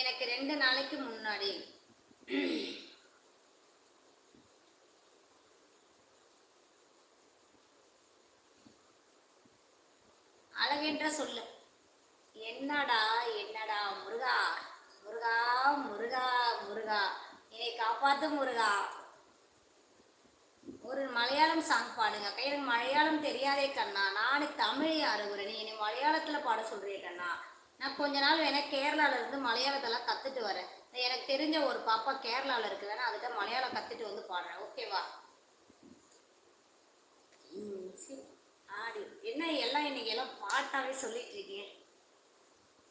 எனக்கு ரெண்டு நாளைக்கு முன்னாடி. அழகென்ற சொல்லு. என்னடா என்னடா முருகா? முருகா முருகா முருகா. என்னை காப்பாத்து முருகா. ஒரு மலையாளம் சாங் பாடுங்க. அக்கா எனக்கு மலையாளம் தெரியாதே கண்ணா. நான் தமிழ் யாருகுறேன் நீ என்னை மலையாளத்தில் பாட சொல்கிறேன் கண்ணா. நான் கொஞ்ச நாள் வேணா கேரளால இருந்து மலையாளத்தெல்லாம் கற்றுட்டு வரேன். எனக்கு தெரிஞ்ச ஒரு பாப்பா கேரளாவில் இருக்கு. வேணா அதுகிட்ட மலையாளம் கற்றுட்டு வந்து பாடுறேன். ஓகேவா ம், ஆடி. என்ன எல்லாம் இன்னைக்கு எல்லாம் பாட்டாவே சொல்லிட்டு இருக்கீங்க.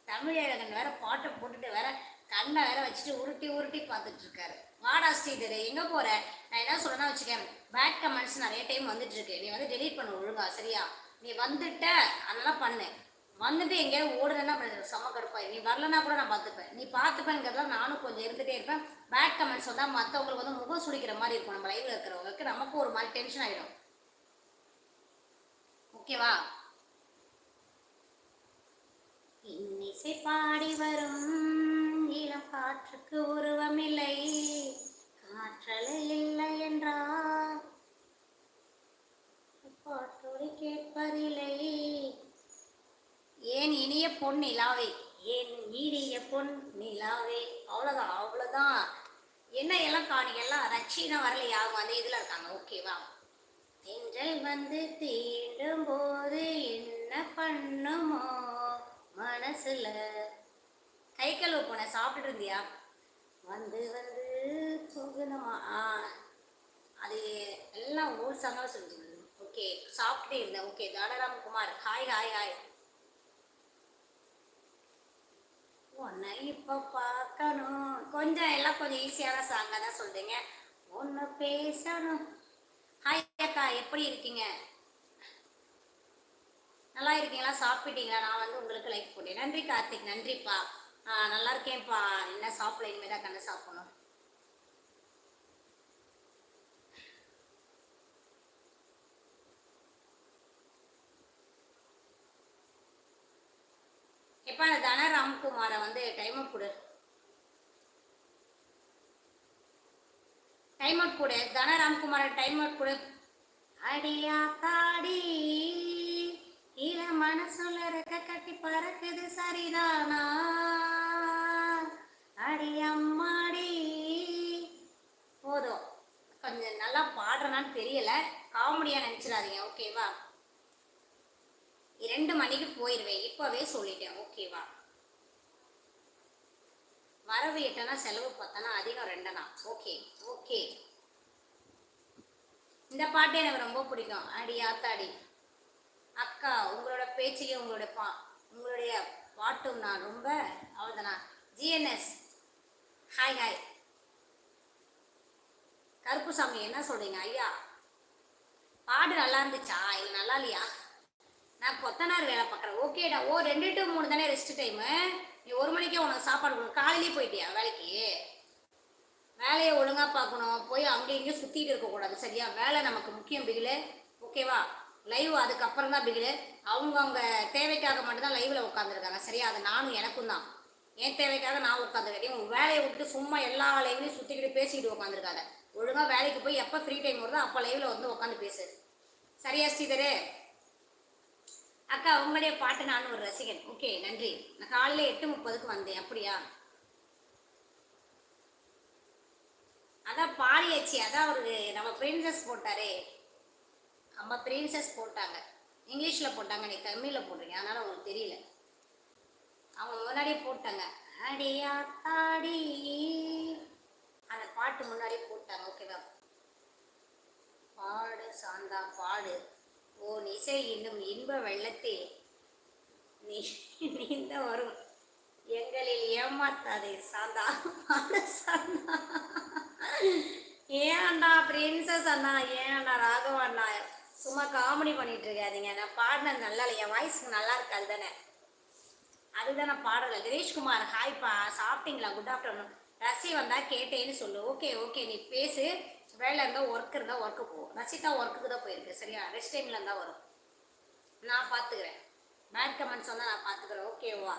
தமிழழகன் வேற பாட்டை போட்டுட்டு வேற கண்ணை வேற வச்சுட்டு உருட்டி உருட்டி பார்த்துட்டு இருக்காரு. வாடா ஸ்ரீதர் எங்க போற? நான் என்ன சொல்றேன்னா வச்சுக்கேன் பேட் கமெண்ட்ஸ் நிறைய டைம் வந்துட்டு இருக்கு. நீ வந்து டெலீட் பண்ணு ஒழுங்கா. சரியா? நீ வந்துட்ட அதெல்லாம் பண்ணு. வந்துட்டு எங்கேயாவது ஓடுறேன்னா செம்ம கடுப்பாய் நீ வரலன்னா கூட நான் பார்த்துப்பேன். நீ பார்த்துப்பேங்கிறதுல நானும் கொஞ்சம் இருந்துகிட்டே இருப்பேன். பேட் கமெண்ட்ஸ் வந்தால் மற்றவங்களுக்கு வந்து முகம் சுடிக்கிற மாதிரி இருக்கும். நம்ம லைவில் இருக்கிறவங்களுக்கு நமக்கும் ஒரு மாதிரி டென்ஷன் ஆகிடும் ஓகேவா இன்னிசை பாடி வரும். இளம் காற்றுக்கு உருவமில்லை. காற்றலில் இல்லை என்றால். பாட்டோடு கேட்பதில்லை. பொன் நிலாவே என் இனிய பொன் நிலாவே? அவ்வளோதான் அவ்வளோதான் என்ன எல்லாம் காணிங்க எல்லாம் ரட்சினா வரலையா அவங்க அந்த இதில் இருக்காங்க. ஓகேவா தென்றல் வந்து தீண்டும் போது என்ன பண்ணுமோ மனசுல. கை கழுவு போன சாப்பிட்டு இருந்தியா? வந்து வந்து போகணுமா? ஆ. அது எல்லாம் ஊர் சாங்காக சொல்லிட்டு ஓகே சாப்பிட்டே இருந்தேன். Okay Dhanaram Kumar hi hi hi உன்னை இப்போ பார்க்கணும். கொஞ்சம் எல்லாம் கொஞ்சம் ஈஸியான சாங்காக தான் சொல்றீங்க. ஒன்று பேசணும். ஹாய் அக்கா எப்படி இருக்கீங்க? நல்லா இருக்கீங்களா? சாப்பிட்டீங்களா? நான் வந்து உங்களுக்கு லைக் போட்டேன். நன்றி கார்த்திக் நன்றிப்பா. நல்லா இருக்கேன்ப்பா. என்ன சாப்பிடல? இனிமேல் தான் கண்ணு சாப்பிடணும். எப்பா அந்த தன ராம்குமாரை வந்து டைம் அவுட் கொடு. டைம் அவுட் கொடு. தன ராம்குமாரை டைம் அவுட் கொடு. அடியா தாடி இள மனசுல இருக்க கட்டி பறக்குது சரிதானா? அடியம்மாடி போதும். கொஞ்சம் நல்லா பாடுறேனான்னு தெரியல. காமெடியா நினைச்சிடாதீங்க ஓகேவா இரண்டு மணிக்கு போயிடுவேன் இப்போவே சொல்லிட்டேன். ஓகேவா வரவு எட்டனா செலவு பார்த்தனா அதிகம் ரெண்டனா? ஓகே ஓகே இந்த பாட்டு எனக்கு ரொம்ப பிடிக்கும். அடி ஆத்தாடி. அக்கா உங்களோட பேச்சையும் உங்களோட பா உங்களுடைய பாட்டும் நான் ரொம்ப அவ்வளோதானா ஜிஎன்எஸ் ஹாய் ஹாய் கருப்புசாமி என்ன சொல்றீங்க? ஐயா. பாடு நல்லா இருந்துச்சா? இல்லை நல்லா இல்லையா? நான் கொத்தனார் வேலை பார்க்குறேன். ஓகேடா ஓ ரெண்டு டு மூணு தானே ரெஸ்ட் டைமு நீ ஒரு மணிக்கே உனக்கு சாப்பாடு கொடு. காலையிலே போயிட்டியா வேலைக்கு? வேலையை ஒழுங்காக பார்க்கணும். போய் அங்கேயும் இங்கேயும் சுற்றிட்டு இருக்கக்கூடாது. சரியா? வேலை நமக்கு முக்கியம் பிகிலு ஓகேவா லைவ் அதுக்கப்புறம் தான் பிகிலு அவங்கவுங்க தேவைக்காக மட்டும்தான் லைவில் உட்காந்துருக்காங்க சரியா? அது நானும் எனக்கும் தான். என் தேவைக்காக நான் உட்காந்துருக்கேன் உன் வேலையை விட்டுட்டு சும்மா எல்லா லைவ்லையும் சுற்றிக்கிட்டு பேசிக்கிட்டு உட்காந்துருக்காங்க ஒழுங்காக வேலைக்கு போய் எப்போ ஃப்ரீ டைம் வருதோ அப்போ லைவில் வந்து உட்காந்து பேசு. சரியா ஸ்ரீதரே? அக்கா உங்களுடைய பாட்டு நான் ஒரு ரசிகன். ஓகே நன்றி. நான் காலையில் எட்டு முப்பதுக்கு வந்தேன். அப்படியா? அதான் பாடியாச்சு அதான் ஒரு நம்ம பிரின்சஸ் போட்டாரே. நம்ம பிரின்சஸ் போட்டாங்க. இங்கிலீஷில் போட்டாங்க நீ தமிழில் போடுறீங்க அதனால் உங்களுக்கு தெரியல. அவங்க முன்னாடியே போட்டாங்க. அடியா தாடி அந்த பாட்டு முன்னாடியே போட்டாங்க ஓகேவா? பாடு சாந்தா பாடு. ஓ இசை இன்னும் இன்ப வெள்ளத்தில் நீ நீந்த வரும். எங்களில் ஏமாத்தாதே சாந்தா. சாந்தா. ஏன்டா பிரின்சஸ் அண்ணா? ஏன்டா ராகவா அண்ணா? சும்மா காமெடி பண்ணிட்டு இருக்காதீங்க. நான் பாடினது நல்லா இல்லை என் வாய்ஸ்க்கு நல்லா இருக்காது தானே? அதுதான் நான் பாடலை தினேஷ்குமார் ஹாய்ப்பா சாப்பிட்டீங்களா? குட் ஆஃப்டர்நூன் ரசி வந்தா கேட்டேன்னு சொல்லு. ஓகே ஓகே நீ பேசு. வேலை இருந்தால் ஒர்க் இருந்தால் ஒர்க்கு போகும் ரசிதா ஒர்க்குக்கு தான் போயிருக்கு சரியா? ரெஸ்ட் டைமில் இருந்தால் வரும். நான் பார்த்துக்கிறேன் பேட் கமெண்ட்ஸ் வந்தால் நான் பார்த்துக்கிறேன் ஓகேவா